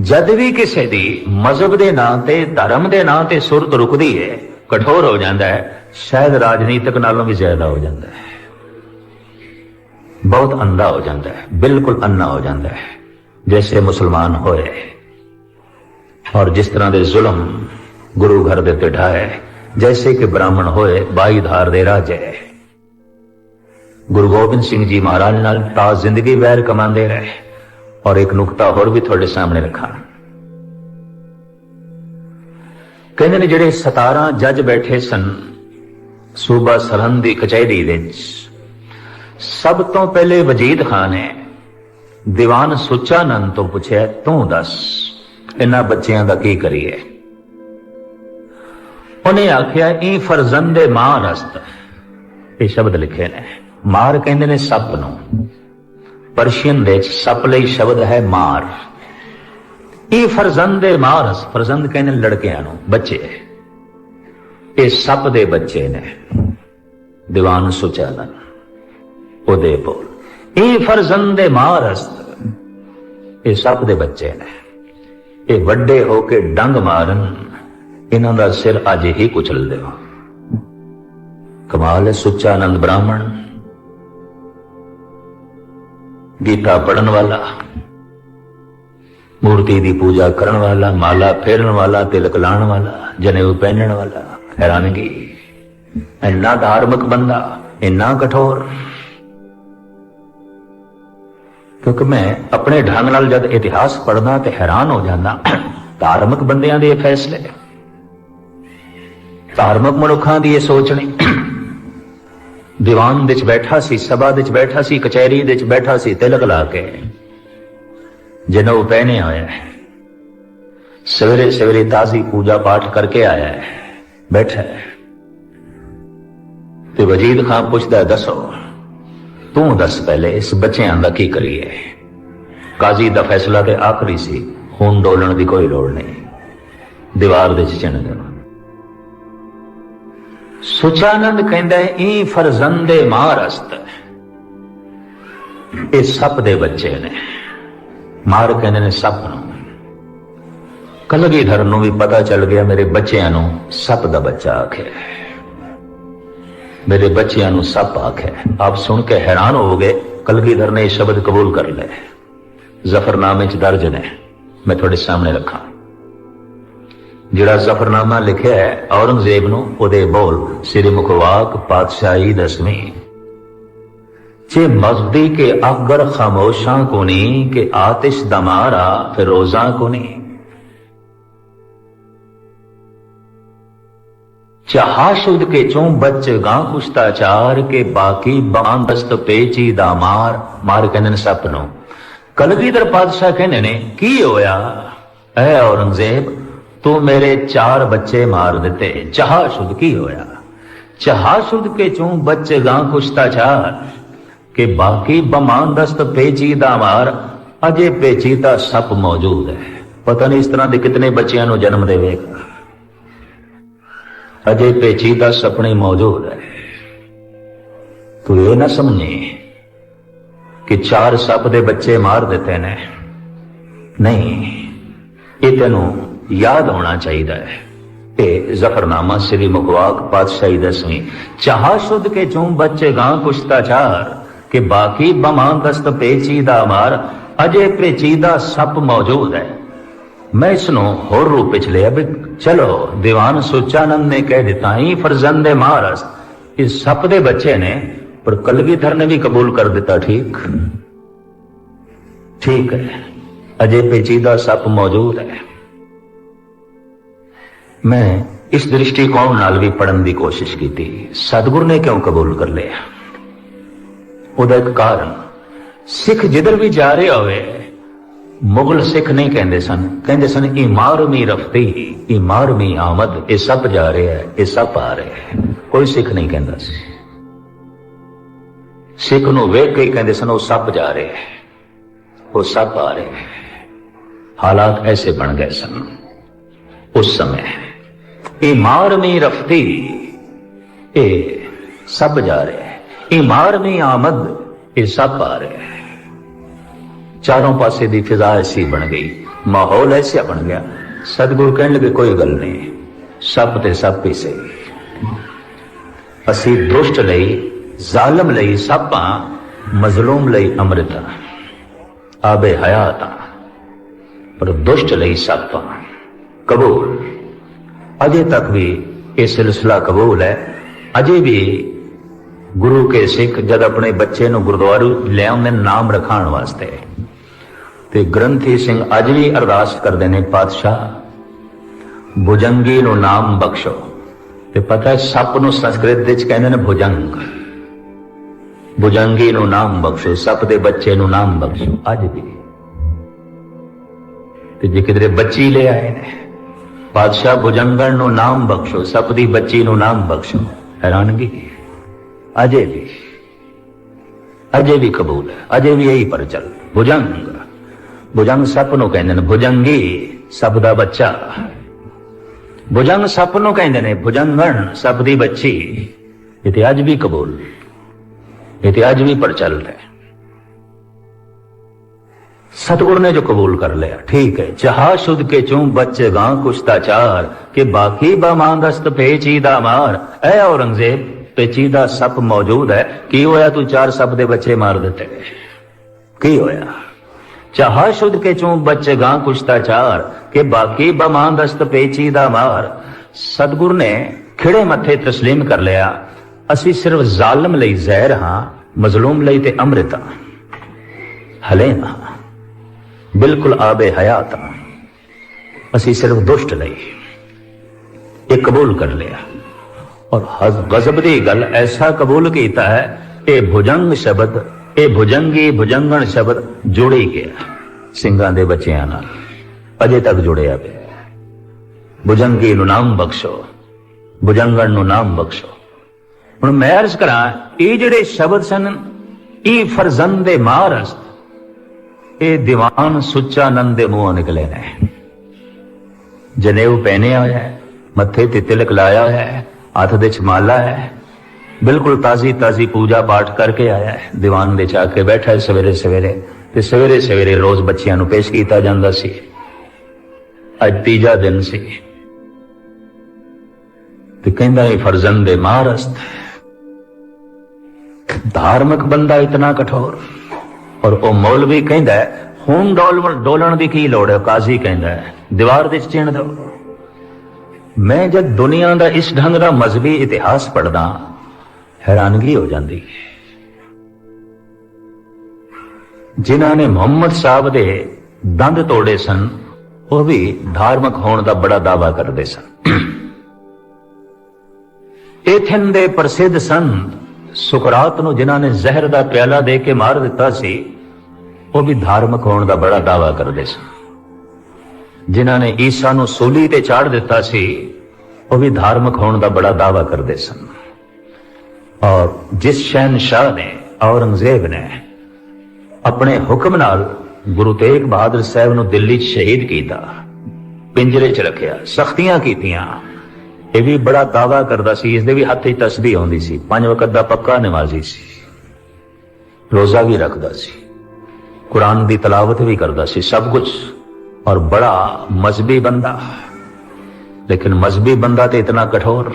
ਜਦ ਵੀ ਕਿਸੇ ਦੀ ਮਜ਼ਹਬ ਦੇ ਨਾਂ ਤੇ, ਧਰਮ ਦੇ ਨਾਂ ਤੇ ਸੁਰਤ ਰੁਕਦੀ ਹੈ ਕਠੋਰ ਹੋ ਜਾਂਦਾ ਹੈ ਸ਼ਾਇਦ ਰਾਜਨੀਤਿਕ ਨਾਲੋਂ ਵੀ ਜ਼ਿਆਦਾ ਹੋ ਜਾਂਦਾ ਹੈ ਬਹੁਤ ਅੰਧਾ ਹੋ ਜਾਂਦਾ ਹੈ ਬਿਲਕੁਲ ਅੰਨਾ ਹੋ ਜਾਂਦਾ ਹੈ ਜੈਸੇ ਮੁਸਲਮਾਨ ਹੋਏ। ਔਰ ਜਿਸ ਤਰ੍ਹਾਂ ਦੇ ਜ਼ੁਲਮ ਗੁਰੂ ਘਰ ਦੇ ਉੱਤੇ ਢਾਏ, ਜੈਸੇ ਕਿ ਬ੍ਰਾਹਮਣ ਹੋਏ ਬਾਈਧਾਰ ਦੇ ਰਾਜੇ। ਗੁਰੂ ਗੋਬਿੰਦ ਸਿੰਘ ਜੀ ਮਹਾਰਾਜ ਨਾਲ ਤਾਂ ਜ਼ਿੰਦਗੀ ਵੈਰ ਕਮਾਉਂਦੇ ਰਹੇ। ਔਰ ਇੱਕ ਨੁਕਤਾ ਹੋਰ ਵੀ ਤੁਹਾਡੇ ਸਾਹਮਣੇ ਰੱਖਾਂ। ਕਹਿੰਦੇ ਨੇ ਜਿਹੜੇ 17 ਜੱਜ ਬੈਠੇ ਸਨ, ਸੂਬਾ ਸਰਹੰਦ ਦੀ ਕਚਹਿਰੀ ਦੇ ਵਿੱਚ, ਸਭ ਤੋਂ ਪਹਿਲੇ ਵਜੀਦ ਖਾਨ ਨੇ ਦੀਵਾਨ ਸੁਚਾਨੰਦ ਤੋਂ ਪੁੱਛਿਆ, ਤੂੰ ਦੱਸ, ਇਹਨਾਂ ਬੱਚਿਆਂ ਦਾ ਕੀ ਕਰੀਏ? ਉਹਨੇ ਆਖਿਆ, ਇਹ ਫਰਜ਼ੰਦੇ ਮਾਂ ਰਸਤ। ਇਹ ਸ਼ਬਦ ਲਿਖੇ ਨੇ। ਮਾਰ ਕਹਿੰਦੇ ਨੇ ਸੱਪ ਨੂੰ। ਪਰਸ਼ੀਅਨ ਵਿੱਚ ਸੱਪ ਲਈ ਸ਼ਬਦ ਹੈ ਮਾਰ। ਇਹ ਫਰਜ਼ੰਦੇ ਮਾਰਸ ਫਰਜ਼ੰਦ ਕਹਿੰਦੇ ਲੜਕਿਆਂ ਨੂੰ, ਬੱਚੇ। ਇਹ ਸੱਪ ਦੇ ਬੱਚੇ ਨੇ। ਦੀਵਾਨ ਸੁਚਾਨਨ ਉਹਦੇ ਬੋਲ। ਇਹ ਫਰਜ਼ੰਦੇ ਮਾਰਸ ਇਹ ਸੱਪ ਦੇ ਬੱਚੇ ਨੇ। ਇਹ ਵੱਡੇ ਹੋ ਕੇ ਡੰਗ ਮਾਰਨ। ਇਹਨਾਂ ਦਾ ਸਿਰ ਅੱਜ ਹੀ ਕੁਚਲ ਦਿਓ ਕਮਾਲ ਹੈ ਸੁਚਾਨੰਦ ਬ੍ਰਾਹਮਣ। ਗੀਤਾ ਪੜਨ ਵਾਲਾ, ਮੂਰਤੀ ਦੀ ਪੂਜਾ ਕਰਨ ਵਾਲਾ, ਮਾਲਾ ਫੇਰਨ ਵਾਲਾ, ਤਿਲਕ ਲਾਣ ਵਾਲਾ, ਜਨੇਊ ਪਹਿਨਣ ਵਾਲਾ, ਹੈਰਾਨਗੀ। ਇੰਨਾ ਧਾਰਮਿਕ ਬੰਦਾ, ਇੰਨਾ ਕਠੋਰ। ਕਿਉਂਕਿ ਮੈਂ ਆਪਣੇ ਢੰਗ ਨਾਲ ਜਦ ਇਤਿਹਾਸ ਪੜ੍ਹਦਾ ਤੇ ਹੈਰਾਨ ਹੋ ਜਾਂਦਾ, ਧਾਰਮਿਕ ਬੰਦਿਆਂ ਦੇ ਇਹ ਫੈਸਲੇ। ਧਾਰਮਿਕ ਮਨੁੱਖਾਂ ਦੀ ਇਹ ਸੋਚਣੀ। ਦੀਵਾਨ ਵਿੱਚ ਬੈਠਾ ਸੀ, ਸਭਾ ਵਿੱਚ ਬੈਠਾ ਸੀ, ਕਚਹਿਰੀ ਵਿੱਚ ਬੈਠਾ ਸੀ, ਤਿਲਕ ਲਾ ਕੇ। ਜਨਉ ਪਹਿਨੇ ਆਇਆ ਹੈ, ਸਵੇਰੇ ਸਵੇਰੇ ਤਾਜ਼ੀ ਪੂਜਾ ਪਾਠ ਕਰਕੇ ਆਇਆ ਹੈ, ਬੈਠਾ ਹੈ। ਤੇ ਵਜੀਦ ਖਾਨ ਪੁੱਛਦਾ, ਦੱਸੋ, ਤੂੰ ਦੱਸ ਪਹਿਲੇ, ਇਸ ਬੱਚਿਆਂ ਦਾ ਕੀ ਕਰੀਏ? ਕਾਜ਼ੀ ਦਾ ਫੈਸਲਾ ਤੇ ਆਖਰੀ ਸੀ ਹੁਣ ਡੋਲਣ ਦੀ ਕੋਈ ਲੋੜ ਨਹੀਂ। ਦੀਵਾਰ ਦੇ ਚਿਣ ਦੇਣਾ ਸੁਚਾਨੰਦ ਕਹਿੰਦਾ ਹੈ ਇਹ ਫਰਜ਼ੰਦੇ ਮਾਰਸਤ ਇਹ ਸੱਪ ਦੇ ਬੱਚੇ ਨੇ। ਮਾਰ ਕਹਿੰਦੇ ਨੇ ਸੱਪ ਨੂੰ। ਕਲਗੀਧਰ ਨੂੰ ਵੀ ਪਤਾ ਚੱਲ ਗਿਆ, ਮੇਰੇ ਬੱਚਿਆਂ ਨੂੰ ਸੱਪ ਦਾ ਬੱਚਾ ਆਖਿਆ। ਮੇਰੇ ਬੱਚਿਆਂ ਨੂੰ ਸੱਪ ਆਖਿਆ। ਆਪ ਸੁਣ ਕੇ ਹੈਰਾਨ ਹੋ ਗਏ, ਕਲਗੀਧਰ ਨੇ ਇਹ ਸ਼ਬਦ ਕਬੂਲ ਕਰ ਲਏ। ਜ਼ਫਰਨਾਮੇ ਚ ਦਰਜ ਨੇ। ਮੈਂ ਤੁਹਾਡੇ ਸਾਹਮਣੇ ਰੱਖਾਂ। ਜਿਹੜਾ ਜ਼ਫਰਨਾਮਾ ਲਿਖਿਆ ਹੈ, ਔਰੰਗਜ਼ੇਬ ਨੂੰ ਉਹਦੇ ਬੋਲ ਸ੍ਰੀ ਮੁਖਵਾਕ ਪਾਤਸ਼ਾਹੀ ਦਸਵੀਂ। ਜੇ ਮਜ਼ਦੀ ਕੇ ਅਗਰ ਖਾਮੋਸ਼ਾਂ ਕੋਨੀ, ਕਿ ਆਤਿਸ਼ ਦਮਾਰਾ ਫਿਰੋਜ਼ਾਂ ਕੋਨੀ। ਚਾਹਾ ਸ਼ੁਦ ਕੇ ਚੋਂ ਬੱਚ ਗਾਂ ਕੁਸ਼ਤਾਚਾਰ, ਕੇ ਬਾਕੀ ਬਾਂਦਸਤ ਪੇਚੀ ਦਾ ਮਾਰ ਮਾਰ ਕਹਿੰਦੇ ਨੇ ਸੱਪ ਨੂੰ। ਕਲਗੀਧਰ ਪਾਤਸ਼ਾਹ ਕਹਿੰਦੇ ਨੇ, ਕੀ ਹੋਇਆ? ਐ ਔਰੰਗਜ਼ੇਬ ਤੂੰ ਮੇਰੇ ਚਾਰ ਬੱਚੇ ਮਾਰ ਦਿੱਤੇ। ਚਾਹ ਸ਼ੁਦ ਕੀ ਹੋਇਆ? ਚਾਹ ਸ਼ੁਦ ਕੇ ਚੋਂ ਬੱਚੇ ਗਾਂ ਕੁਸ਼ਤਾਚਾਰ ਕਿ ਬਾਕੀ ਬਮਾਨਦਸਤ ਪੇਚੀਦਾ ਮਾਰ, ਅਜੇ ਪੇਚੀਦਾ ਸੱਪ ਮੌਜੂਦ ਹੈ। ਪਤਾ ਨਹੀਂ ਇਸ ਤਰ੍ਹਾਂ ਦੇ ਕਿਤਨੇ ਬੱਚਿਆਂ ਨੂੰ ਜਨਮ ਦੇਵੇਗਾ। ਅਜੇ ਪੇਚੀਦਾ ਸੁਪਨੇ ਮੌਜੂਦ ਹੈ। ਤੂੰ ਇਹ ਨਾ ਸਮਝੇ ਕਿ ਚਾਰ ਸੱਪ ਦੇ ਬੱਚੇ ਮਾਰ ਦਿੱਤੇ ਨੇ। ਨਹੀਂ, ਇਹ ਤੈਨੂੰ ਯਾਦ ਹੋਣਾ ਚਾਹੀਦਾ ਹੈ। ਇਹ ਜ਼ਫਰਨਾਮਾ ਸ੍ਰੀ ਮੁਖਵਾਕ ਪਾਤਸ਼ਾਹੀ ਦਸਵੀਂ ਚਾਹ ਸ਼ੁੱਧ ਕੇ ਚੋਂ ਬੱਚੇ ਗਾਂ ਕੁਸ਼ਤਾਚਾਰ, ਕਿ ਬਾਕੀ ਬਮਾਂ ਦਸਤ ਪੇਚੀਦਾ ਮਾਰ, ਅਜੇ ਪੇਚੀਦਾ ਸੱਪ ਮੌਜੂਦ ਹੈ। ਮੈਂ ਇਸ ਨੂੰ ਹੋਰ ਰੂਪ ਵਿੱਚ ਲਿਆ ਵੀ ਚਲੋ, ਦੀਵਾਨ ਸੁਚਾਨੰਦ ਨੇ ਕਹਿ ਦਿੱਤਾ ਹੀ ਫਰਜ਼ੰਦ ਮਹਾਰਸ ਇਸ ਸੱਪ ਦੇ ਬੱਚੇ ਨੇ, ਪਰ ਕਲਗੀਧਰ ਨੇ ਵੀ ਕਬੂਲ ਕਰ ਦਿੱਤਾ, ਠੀਕ? ਠੀਕ ਹੈ। ਅਜੇ ਪੇਚੀਦਾ ਸੱਪ ਮੌਜੂਦ ਹੈ। ਮੈਂ ਇਸ ਦ੍ਰਿਸ਼ਟੀਕੋਣ ਨਾਲ ਵੀ ਪੜਨ ਦੀ ਕੋਸ਼ਿਸ਼ ਕੀਤੀ। ਸਤਿਗੁਰ ਨੇ ਕਿਉਂ ਕਬੂਲ ਕਰ ਲਿਆ? ਉਹਦਾ ਇੱਕ ਕਾਰਨ, ਸਿੱਖ ਜਿੱਧਰ ਵੀ ਜਾ ਰਿਹਾ ਹੋਵੇ, ਮੁਗਲ ਸਿੱਖ ਨਹੀਂ ਕਹਿੰਦੇ ਸਨ। ਕਹਿੰਦੇ ਸਨ ਇਮਾਰਮੀ ਰਫਤੀ ਇਮਾਰਮੀ ਆਮਦ, ਇਹ ਸਭ ਜਾ ਰਿਹਾ ਹੈ, ਇਹ ਸਭ ਆ ਰਿਹਾ ਹੈ। ਕੋਈ ਸਿੱਖ ਨਹੀਂ ਕਹਿੰਦਾ ਸੀ। ਸਿੱਖ ਨੂੰ ਵੇਖ ਕੇ ਕਹਿੰਦੇ ਸਨ, ਉਹ ਸਭ ਜਾ ਰਿਹਾ ਹੈ, ਉਹ ਸਭ ਆ ਰਿਹਾ ਹੈ। ਹਾਲਾਤ ਐਸੇ ਬਣ ਗਏ ਸਨ, ਉਸ ਸਮੇਂ। ਇਮਾਰਮੀ ਰਫਤੀ, ਇਹ ਸਭ ਜਾ ਰਿਹਾ ਹੈ। ਇਮਾਰਮੀ ਆਮਦ, ਇਹ ਸਭ ਆ ਰਿਹਾ ਹੈ। ਚਾਰੋਂ ਪਾਸੇ ਦੀ ਫਿਜ਼ਾ ਐਸੀ ਬਣ ਗਈ, ਮਾਹੌਲ ਐਸਾ ਬਣ ਗਿਆ। ਸਤਿਗੁਰ ਕਹਿਣ ਲੱਗੇ, ਕੋਈ ਗੱਲ ਨਹੀਂ, ਸਭ ਤੇ ਸਭ ਹੀ ਸਹੀ ਅਸੀਂ ਦੁਸ਼ਟ ਲਈ, ਜ਼ਾਲਮ ਲਈ ਸਭਾਂ ਮਜ਼ਲੂਮ ਲਈ ਅੰਮ੍ਰਿਤ ਆਬੇ ਹਯਾਤ ਹਾਂ। ਪਰ ਦੁਸ਼ਟ ਲਈ ਸਭਾਂ ਕਬੂਲ। ਅਜੇ ਤੱਕ ਵੀ ਇਹ ਸਿਲਸਿਲਾ ਕਬੂਲ ਹੈ। ਅਜੇ ਵੀ ਗੁਰੂ ਕੇ ਸਿੱਖ ਜਦ ਆਪਣੇ ਬੱਚੇ ਨੂੰ ਗੁਰਦੁਆਰੇ ਲਿਆਉਂਦੇ ਨੇ, ਨਾਮ ਰਖਾਉਣ ਵਾਸਤੇ। ਤੇ ਗ੍ਰੰਥੀ ਸਿੰਘ ਅੱਜ ਵੀ ਅਰਦਾਸ ਕਰਦੇ ਨੇ, ਪਾਤਸ਼ਾਹ, ਭੁਜੰਗੀ ਨੂੰ ਨਾਮ ਬਖਸ਼ੋ। ਤੇ ਪਤਾ ਹੈ, ਸੱਪ ਨੂੰ ਸੰਸਕ੍ਰਿਤ ਵਿੱਚ ਕਹਿੰਦੇ ਨੇ ਭੁਜੰਗ। ਭੁਜੰਗੀ ਨੂੰ ਨਾਮ ਬਖਸ਼ੋ, ਸੱਪ ਦੇ ਬੱਚੇ ਨੂੰ ਨਾਮ ਬਖਸ਼ੋ, ਅੱਜ ਵੀ। ਤੇ ਜੇ ਕਿਧਰੇ ਬੱਚੀ ਲੈ ਆਏ ਨੇ ਪਾਤਸ਼ਾਹ ਭੁਜੰਗਣ ਨੂੰ ਨਾਮ ਬਖਸ਼ੋ, ਸੱਪ ਦੀ ਬੱਚੀ ਨੂੰ ਨਾਮ ਬਖਸ਼ੋ। ਹੈਰਾਨਗੀ ਅਜੇ ਵੀ ਅਜੇ ਵੀ ਕਬੂਲ ਹੈ, ਅਜੇ ਵੀ ਇਹੀ ਪਰ ਭੁਜੰਗ ਭੁਜੰਗ ਸੱਪ ਨੂੰ ਕਹਿੰਦੇ ਨੇ, ਭੁਜੰਗੀ ਸੱਪ ਦਾ ਬੱਚਾ। ਭੁਜੰਗ ਸੱਪ ਨੂੰ ਕਹਿੰਦੇ ਨੇ, ਭੁਜੰਗਣ ਸੱਪ ਦੀ ਬੱਚੀ। ਇਹ ਤੇ ਅੱਜ ਵੀ ਕਬੂਲ ਇਹ ਤੇ ਅੱਜ ਵੀ ਪਰ ਹੈ। सतगुरु ने जो कबूल कर लिया ठीक है जहा शुद्ध के चूं बच्चे गां कुश्ता चार के बाकी बमांदस्त पेचीदा मार ऐ औरंगजेब पेचीदा सप मौजूद है की होया तू चार सप दे बच्चे मार देते की होया चाहा शुद्ध के चूं बच्चे गां कुश्ता चार के बाकी बमांदस्त पेचीदा मार सतगुरु ने ਖਿੜੇ ਮੱਥੇ ਤਸਲੀਮ ਕਰ ਲਿਆ ਅਸੀਂ ਸਿਰਫ ਜ਼ਾਲਮ ਲਈ ਜ਼ਹਿਰ ਹਾਂ ਮਜ਼ਲੂਮ ਲਈ ਤੇ ਅੰਮ੍ਰਿਤ ਹਾਂ ਹਲੇ ਨਾ ਬਿਲਕੁਲ ਆਬੇ ਹਯਾਤ ਹਾਂ। ਅਸੀਂ ਸਿਰਫ ਦੁਸ਼ਟ ਲਈ ਇਹ ਕਬੂਲ ਕਰ ਲਿਆ। ਔਰ ਗਜ਼ਬ ਦੀ ਗੱਲ ਐਸਾ ਕਬੂਲ ਕੀਤਾ ਹੈ, ਇਹ ਭੁਜੰਗ ਸ਼ਬਦ, ਇਹ ਭੁਜੰਗੀ ਭੁਜੰਗਣ ਸ਼ਬਦ ਜੁੜੀ ਗਿਆ ਸਿੰਘਾਂ ਦੇ ਬੱਚਿਆਂ ਨਾਲ। ਅਜੇ ਤੱਕ ਜੁੜਿਆ ਪਿਆ ਹੈ। ਭੁਜੰਗੀ ਨੂੰ ਨਾਮ ਬਖਸ਼ੋ, ਭੁਜੰਗਣ ਨੂੰ ਨਾਮ ਬਖਸ਼ੋ। ਹੁਣ ਮੈਂ ਅਰਜ਼ ਕਰਾਂ, ਇਹ ਜਿਹੜੇ ਸ਼ਬਦ ਸਨ, ਇਹ ਫਰਜ਼ੰਦ ਦੇ ਮਾਰਸਤ ਇਹ ਦੀਵਾਨ ਸੁੱਚਾ ਨੰਦ ਦੇ ਮੂੰਹੋਂ ਨਿਕਲੇ ਨੇ। ਜਨੇਊ ਪਹਿਨਿਆ ਹੋਇਆ ਹੈ, ਮੱਥੇ ਤੇ ਤਿਲਕ ਲਾਇਆ ਹੋਇਆ ਹੈ, ਹੱਥ ਦੇ ਛਮਾਲਾ ਹੈ। ਬਿਲਕੁਲ ਤਾਜ਼ੀ ਤਾਜ਼ੀ ਪੂਜਾ ਪਾਠ ਕਰਕੇ ਆਇਆ ਹੈ। ਦੀਵਾਨ ਵਿੱਚ ਆ ਕੇ ਬੈਠਾ ਹੈ ਸਵੇਰੇ ਸਵੇਰੇ ਤੇ ਸਵੇਰੇ ਸਵੇਰੇ ਰੋਜ਼ ਬੱਚਿਆਂ ਨੂੰ ਪੇਸ਼ ਕੀਤਾ ਜਾਂਦਾ ਸੀ। ਅੱਜ ਤੀਜਾ ਦਿਨ ਸੀ। ਤੇ ਕਹਿੰਦਾ ਇਹ ਫਰਜ਼ੰਦ ਦੇ ਮਾਰਸਤ ਧਾਰਮਿਕ ਬੰਦਾ ਇਤਨਾ ਕਠੋਰ। ਔਰ ਉਹ ਮੌਲਵੀ ਕਹਿੰਦਾ ਹੁਣ ਡੋਲਣ ਡੋਲਣ ਦੀ ਕੀ ਲੋੜ ਹੈ, ਕਾਜ਼ੀ ਕਹਿੰਦਾ ਦੀਵਾਰ ਦੇ ਚਿਣ ਦੋ ਮੈਂ ਜਦ ਦੁਨੀਆ ਦਾ ਇਸ ਢੰਗ ਦਾ ਮਜ਼ਹਬੀ ਇਤਿਹਾਸ ਪੜਦਾ ਹੈਰਾਨਗੀ ਹੋ ਜਾਂਦੀ ਹੈ। ਜਿਨ੍ਹਾਂ ਨੇ ਮੁਹੰਮਦ ਸਾਹਿਬ ਦੇ ਦੰਦ ਤੋੜੇ ਸਨ, ਉਹ ਵੀ ਧਾਰਮਿਕ ਹੋਣ ਦਾ ਬੜਾ ਦਾਵਾ ਕਰਦੇ ਸਨ। ਏਥਨ ਦੇ ਪ੍ਰਸਿੱਧ ਸੰਤ ਸੁਕਰਾਤ ਨੂੰ ਜਿਨ੍ਹਾਂ ਨੇ ਜ਼ਹਿਰ ਦਾ ਪਿਆਲਾ ਦੇ ਕੇ ਮਾਰ ਦਿੱਤਾ ਸੀ, ਉਹ ਵੀ ਧਾਰਮਿਕ ਹੋਣ ਦਾ ਬੜਾ ਦਾਵਾ ਕਰਦੇ ਸਨ। ਜਿਨ੍ਹਾਂ ਨੇ ਈਸਾ ਨੂੰ ਸੂਲੀ ਤੇ ਚਾੜ ਦਿੱਤਾ ਸੀ, ਉਹ ਵੀ ਧਾਰਮਿਕ ਹੋਣ ਦਾ ਬੜਾ ਦਾਵਾ ਕਰਦੇ ਸਨ। ਔਰ ਜਿਸ ਸ਼ਹਿਨशाह ਨੇ, ਔਰੰਗਜ਼ੇਬ ਨੇ ਆਪਣੇ ਹੁਕਮ ਨਾਲ ਗੁਰੂ ਤੇਗ ਬਹਾਦਰ ਸਾਹਿਬ ਨੂੰ ਦਿੱਲੀ 'ਚ ਸ਼ਹੀਦ ਕੀਤਾ, ਪਿੰਜਰੇ 'ਚ ਰੱਖਿਆ, ਸਖਤੀਆਂ ਕੀਤੀਆਂ ਇਹ ਵੀ ਬੜਾ ਦਾਵਾ ਕਰਦਾ ਸੀ ਇਸ ਦੇ ਵੀ ਹੱਥ 'ਚ ਤਸਬੀਹ ਆਉਂਦੀ ਸੀ। ਪੰਜ ਵਕਤ ਦਾ ਪੱਕਾ ਨਮਾਜ਼ੀ ਸੀ। ਰੋਜ਼ਾ ਵੀ ਰੱਖਦਾ ਸੀ। ਕੁਰਾਨ ਦੀ ਤਲਾਵਤ ਵੀ ਕਰਦਾ ਸੀ, ਸਭ ਕੁਝ ਔਰ ਬੜਾ ਮਜ਼ਬੀ ਬੰਦਾ। ਲੇਕਿਨ ਮਜ਼ਬੀ ਬੰਦਾ ਤੇ ਇਤਨਾ ਕਠੋਰ।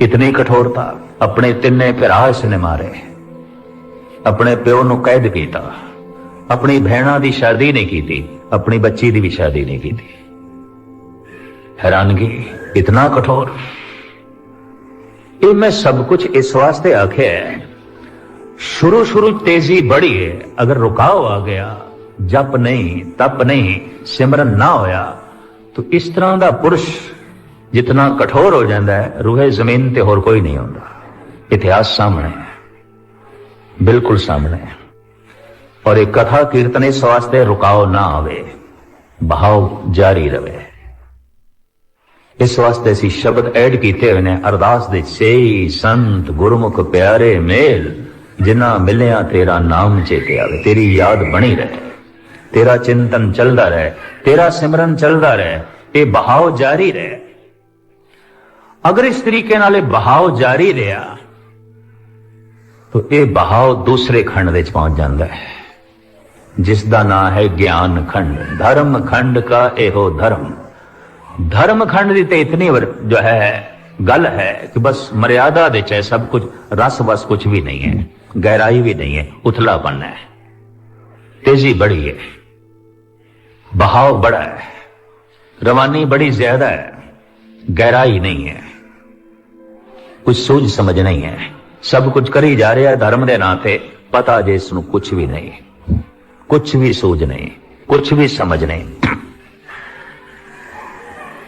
ਇਤਨੀ ਕਠੋਰਤਾ, ਆਪਣੇ ਤਿੰਨੇ ਭਰਾ ਇਸਨੇ ਮਾਰੇ। ਆਪਣੇ ਪਿਓ ਨੂੰ ਕੈਦ ਕੀਤਾ। ਆਪਣੀ ਭੈਣਾਂ ਦੀ ਸ਼ਾਦੀ ਨਹੀਂ ਕੀਤੀ, ਆਪਣੀ ਬੱਚੀ ਦੀ ਵੀ ਸ਼ਾਦੀ ਨਹੀਂ ਕੀਤੀ। ਹੈਰਾਨਗੀ ਇਤਨਾ ਕਠੋਰ। ਇਹ ਮੈਂ ਸਭ ਕੁਝ ਇਸ ਵਾਸਤੇ ਆਖਿਆ ਹੈ। ਸ਼ੁਰੂ ਸ਼ੁਰੂ ਤੇਜ਼ੀ ਬੜੀ ਹੈ ਅਗਰ ਰੁਕਾਓ ਆ ਗਿਆ, ਜਪ ਨਹੀਂ, ਤਪ ਨਹੀਂ, ਸਿਮਰਨ ਨਾ ਹੋਇਆ, ਤਾਂ ਇਸ ਤਰ੍ਹਾਂ ਦਾ ਪੁਰਸ਼ ਜਿਤਨਾ ਕਠੋਰ ਹੋ ਜਾਂਦਾ ਹੈ, ਰੂਹੇ ਜ਼ਮੀਨ ਤੇ ਹੋਰ ਕੋਈ ਨਹੀਂ ਹੁੰਦਾ। ਇਤਿਹਾਸ ਸਾਹਮਣੇ ਹੈ। ਬਿਲਕੁਲ ਸਾਹਮਣੇ ਹੈ। ਔਰ ਇਹ ਕਥਾ ਕੀਰਤਨ ਇਸ ਵਾਸਤੇ ਰੁਕਾਓ ਨਾ ਆਵੇ। ਬਹਾਉ ਜਾਰੀ ਰਵੇ। ਇਸ ਵਾਸਤੇ ਅਸੀਂ ਸ਼ਬਦ ਐਡ ਕੀਤੇ ਹੋਏ ਨੇ, ਅਰਦਾਸ ਦੇ ਸਹੀ ਸੰਤ ਗੁਰਮੁਖ ਪਿਆਰੇ ਮੇਲ, ਜਿਨ੍ਹਾਂ ਮਿਲਿਆ ਤੇਰਾ ਨਾਮ ਚੇਤੇ ਆਵੇ, ਤੇਰੀ ਯਾਦ ਬਣੀ ਰਹੇ। ਤੇਰਾ ਚਿੰਤਨ ਚੱਲਦਾ ਰਹੇ, ਤੇਰਾ ਸਿਮਰਨ ਚੱਲਦਾ ਰਹੇ, ਇਹ ਬਹਾਵ ਜਾਰੀ ਰਹੇ। ਅਗਰ ਇਸ ਤਰੀਕੇ ਨਾਲ ਇਹ ਬਹਾਵ ਜਾਰੀ ਰਿਹਾ, ਤਾਂ ਇਹ ਬਹਾਵ ਦੂਸਰੇ ਖੰਡ ਵਿੱਚ ਪਹੁੰਚ ਜਾਂਦਾ ਹੈ। ਜਿਸ ਦਾ ਨਾਂ ਹੈ ਗਿਆਨ ਖੰਡ, ਧਰਮ ਖੰਡ ਕਾ ਇਹੋ ਧਰਮ। धर्मखंड ਦੀ ਤੇ ਇਤਨੀ ਜੋ ਹੈ, ਗੱਲ ਹੈ ਕਿ ਬਸ ਮਰਿਆਦਾ ਦੇ ਚ ਹੈ, ਸਭ ਕੁਝ ਰਸ ਬਸ ਕੁਝ ਵੀ ਨਹੀਂ ਹੈ, ਗਹਿਰਾਈ ਵੀ ਨਹੀਂ ਹੈ, ਉਥਲਾ ਬਣਨਾ ਹੈ। ਤੇਜ਼ੀ ਬੜੀ ਹੈ बहाव बड़ा है रवानी बड़ी ज्यादा है गहराई नहीं है ਕੁਝ ਸੋਝ ਸਮਝ ਨਹੀਂ ਹੈ, ਸਭ ਕੁਝ ਕਰੀ ਜਾ ਰਿਹਾ ਧਰਮ ਦੇ ਨਾਂ ਤੇ, ਪਤਾ ਜੇ ਇਸ ਨੂੰ ਕੁਝ ਵੀ ਨਹੀਂ ਕੁਝ ਵੀ ਸੋਝ ਨਹੀਂ ਕੁਝ ਵੀ ਸਮਝ ਨਹੀਂ।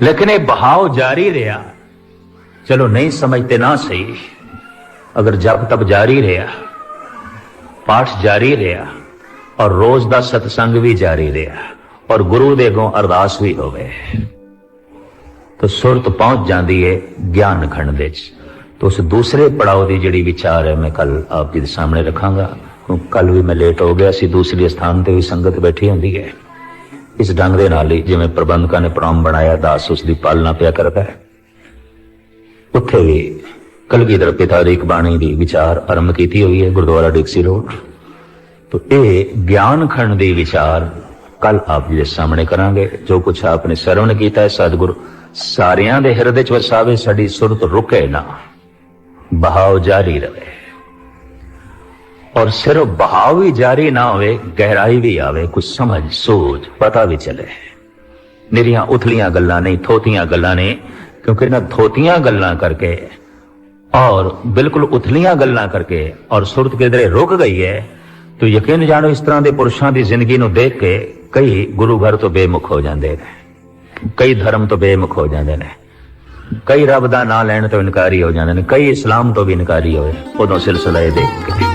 ਲੇਕਿਨ ਇਹ ਬਹਾव ਜਾਰੀ ਰਿਹਾ। ਚਲੋ ਨਹੀਂ ਸਮਝਤੇ ਨਾ ਸਹੀ। ਅਗਰ ਜਪ ਤਪ ਜਾਰੀ ਰਿਹਾ, ਪਾਠ ਜਾਰੀ ਰਿਹਾ, ਔਰ ਰੋਜ਼ ਦਾ ਸਤਸੰਗ ਵੀ ਜਾਰੀ ਰਿਹਾ, ਔਰ ਗੁਰੂ ਦੇ ਅੱਗੋਂ ਅਰਦਾਸ ਵੀ ਹੋਵੇ, ਤਾਂ ਸੁਰਤ ਪਹੁੰਚ ਜਾਂਦੀ ਹੈ ਗਿਆਨ ਖੰਡ ਦੇ ਚ ਤਾਂ ਉਸ ਦੂਸਰੇ ਪੜਾਅ ਦੀ ਜਿਹੜੀ ਵਿਚਾਰ ਹੈ, ਮੈਂ ਕੱਲ ਆਪ ਜੀ ਦੇ ਸਾਹਮਣੇ ਰੱਖਾਂਗਾ। ਕਿਉਂਕਿ ਕੱਲ ਵੀ ਮੈਂ ਲੇਟ ਹੋ ਗਿਆ ਸੀ, ਦੂਸਰੇ ਸਥਾਨ ਤੇ ਵੀ ਸੰਗਤ ਬੈਠੀ ਹੁੰਦੀ ਹੈ। ਇਸ ਢੰਗ ਦੇ ਨਾਲ ਹੀ ਜਿਵੇਂ ਪ੍ਰਬੰਧਕਾਂ ਨੇ ਪ੍ਰੋਮ ਬਣਾਇਆ, ਦਾਸ ਉਸ ਦੀ ਪਾਲਣਾ ਪਿਆ ਕਰਦਾ ਹੈ। ਉੱਥੇ ਵੀ ਕਲਗੀਧਰ ਪਿਤਾ ਦੀ ਇੱਕ ਬਾਣੀ ਦੀ ਵਿਚਾਰ ਆਰੰਭ ਕੀਤੀ ਹੋਈ ਹੈ, ਗੁਰਦੁਆਰਾ ਡਿਕਸੀ ਰੋਡ। तो ਇਹ ਗਿਆਨ ਖੰਡ ਦੀ ਵਿਚਾਰ ਕੱਲ ਆਪ ਜੀ ਦੇ ਸਾਹਮਣੇ ਕਰਾਂਗੇ। ਜੋ ਕੁਝ ਆਪਨੇ ਸਰਵਣ ਕੀਤਾ ਹੈ, ਸਤਿਗੁਰ ਸਾਰਿਆਂ ਦੇ ਹਿਰਦੇ ਚ ਵਸਾਵੇ ਸਾਡੀ ਸੁਰਤ ਰੁਕੇ ਨਾ ਬਹਾਵ ਜਾਰੀ ਰਹੇ ਔਰ ਸਿਰਫ ਬਹਾਵ ਵੀ ਜਾਰੀ ਨਾ ਹੋਵੇ ਗਹਿਰਾਈ ਵੀ ਆਵੇ ਕੁਝ ਸਮਝ ਸੋਚ ਪਤਾ ਵੀ ਚਲੇ ਮੇਰੀਆਂ ਉਥਲੀਆਂ ਗੱਲਾਂ ਨਹੀਂ ਥੋਤੀਆਂ ਗੱਲਾਂ ਨੇ ਕਿਉਂਕਿ ਇਹਨਾਂ ਥੋਤੀਆਂ ਗੱਲਾਂ ਕਰਕੇ ਔਰ ਬਿਲਕੁਲ ਉਥਲੀਆਂ ਗੱਲਾਂ ਕਰਕੇ ਔਰ ਸੁਰਤ ਕਿਧਰੇ ਰੁਕ ਗਈ ਹੈ ਤੋ ਯਕੀਨ ਜਾਣੋ ਇਸ ਤਰ੍ਹਾਂ ਦੇ ਪੁਰਸ਼ਾਂ ਦੀ ਜ਼ਿੰਦਗੀ ਨੂੰ ਦੇਖ ਕੇ ਕਈ ਗੁਰੂ ਘਰ ਤੋਂ ਬੇਮੁਖ ਹੋ ਜਾਂਦੇ ਨੇ ਕਈ ਧਰਮ ਤੋਂ ਬੇਮੁਖ ਹੋ ਜਾਂਦੇ ਨੇ ਕਈ ਰੱਬ ਦਾ ਨਾਂ ਲੈਣ ਤੋਂ ਇਨਕਾਰੀ ਹੋ ਜਾਂਦੇ ਨੇ ਕਈ ਇਸਲਾਮ ਤੋਂ ਵੀ ਇਨਕਾਰੀ ਹੋਏ ਉਦੋਂ ਸਿਲਸਿਲਾ ਇਹ ਦੇਖ ਕੇ